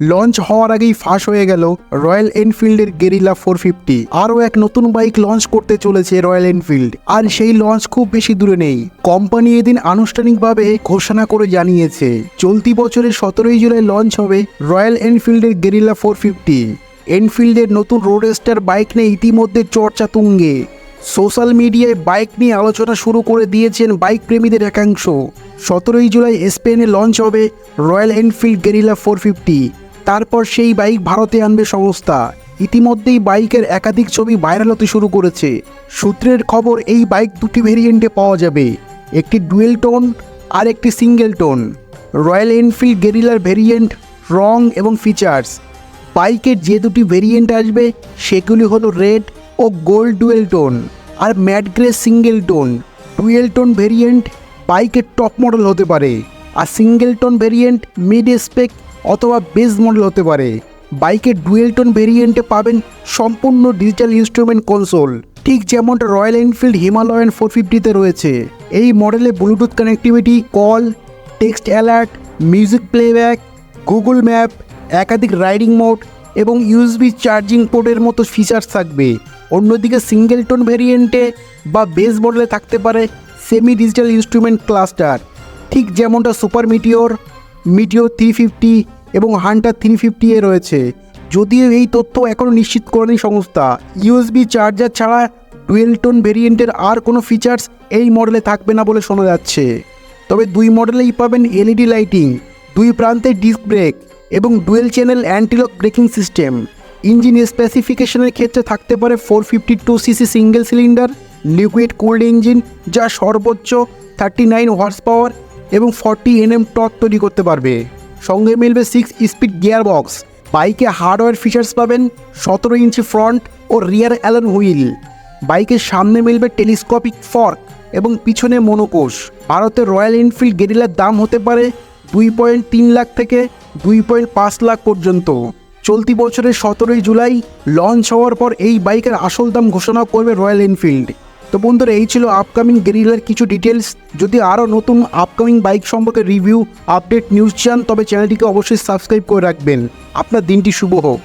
Launch হওয়ার আগেই ফাঁস হয়ে গেল রয়্যাল এনফিল্ডের গেরিলা ফোর ফিফটি আরও এক নতুন বাইক লঞ্চ করতে চলেছে রয়্যাল এনফিল্ড আর সেই লঞ্চ খুব বেশি দূরে নেই। কোম্পানি এদিন আনুষ্ঠানিকভাবে ঘোষণা করে জানিয়েছে, চলতি বছরের সতেরোই জুলাই লঞ্চ হবে রয়্যাল এনফিল্ডের গেরিলা ফোর ফিফটি এনফিল্ডের নতুন রোডেস্টার বাইক নিয়ে ইতিমধ্যে চর্চা তুঙ্গে। সোশ্যাল মিডিয়ায় বাইক নিয়ে আলোচনা শুরু করে দিয়েছেন বাইক প্রেমীদের একাংশ। সতেরোই জুলাই স্পেনে লঞ্চ হবে Royal Enfield Guerrilla four fifty তারপর সেই বাইক ভারতে আনবে সংস্থা। ইতিমধ্যেই বাইকের একাধিক ছবি ভাইরাল হতে শুরু করেছে। সূত্রের খবর, এই বাইক দুটি ভেরিয়েন্টে পাওয়া যাবে। একটি ডুয়েল টোন আর একটি সিঙ্গেল টোন। রয়্যাল এনফিল্ড গেরিলার ভেরিয়েন্ট, রং এবং ফিচার্স। বাইকের যে দুটি ভেরিয়েন্ট আসবে, সেগুলি হলো রেড ও গোল্ড ডুয়েল টোন আর matte grey single tone. Dual tone variant বাইকের টপ মডেল হতে পারে। আর single tone variant mid spec অথবা বেস মডেল হতে পারে। বাইকের ডুয়েল টোন ভেরিয়েন্টে পাবেন সম্পূর্ণ ডিজিটাল ইনস্ট্রুমেন্ট কনসোল ঠিক যেমনটা রয়্যাল এনফিল্ড হিমালয়ান ফোর ফিফটিতে রয়েছে। এই মডেলে Bluetooth connectivity call text alert music playback Google map একাধিক রাইডিং মোড এবং ইউএসবি চার্জিং পোর্টের মতো ফিচার্স থাকবে। অন্যদিকে সিঙ্গেল টোন ভেরিয়েন্টে বা বেস মডেলে থাকতে পারে সেমি ডিজিটাল ইনস্ট্রুমেন্ট ক্লাস্টার ঠিক যেমনটা Super Meteor Meteor three fifty এবং হান্টার থ্রি ফিফটি এ রয়েছে। যদিও এই তথ্য এখনও নিশ্চিত করেনি সংস্থা। ইউএসবি চার্জার ছাড়া ডুয়েল টোন ভেরিয়েন্টের আর কোনো ফিচার্স এই মডেলে থাকবে না বলে শোনা যাচ্ছে। তবে দুই মডেলেই পাবেন এলইডি লাইটিং, দুই প্রান্তে ডিস্ক ব্রেক এবং dual channel antilock braking system. Engine স্পেসিফিকেশনের ক্ষেত্রে থাকতে পারে four fifty two cc single cylinder, liquid cooled engine যা সর্বোচ্চ থার্টি নাইন হর্স পাওয়ার এবং ফর্টি এনএম টক তৈরি করতে পারবে। সঙ্গে মিলবে সিক্স স্পিড গিয়ার বক্স বাইকে হার্ডওয়্যার ফিচার্স পাবেন সতেরো ইঞ্চি ফ্রন্ট ও রিয়ার অ্যালন হুইল বাইকের সামনে মিলবে টেলিস্কোপিক ফর্ক এবং পিছনে মনোকোষ ভারতের রয়্যাল এনফিল্ড গেরিলার দাম হতে পারে দুই পয়েন্ট তিন লাখ থেকে দুই পয়েন্ট পাঁচ লাখ পর্যন্ত। চলতি বছরের সতেরোই জুলাই লঞ্চ হওয়ার পর এই বাইকের আসল দাম ঘোষণা করবে রয়্যাল এনফিল্ড তো বন্ধুরা, এই ছিল আপকামিং গেরিলার কিছু ডিটেলস যদি আরও নতুন আপকামিং বাইক সম্পর্কে রিভিউ আপডেট নিউজ চান, তবে চ্যানেলটিকে অবশ্যই সাবস্ক্রাইব করে রাখবেন। আপনার দিনটি শুভ হোক।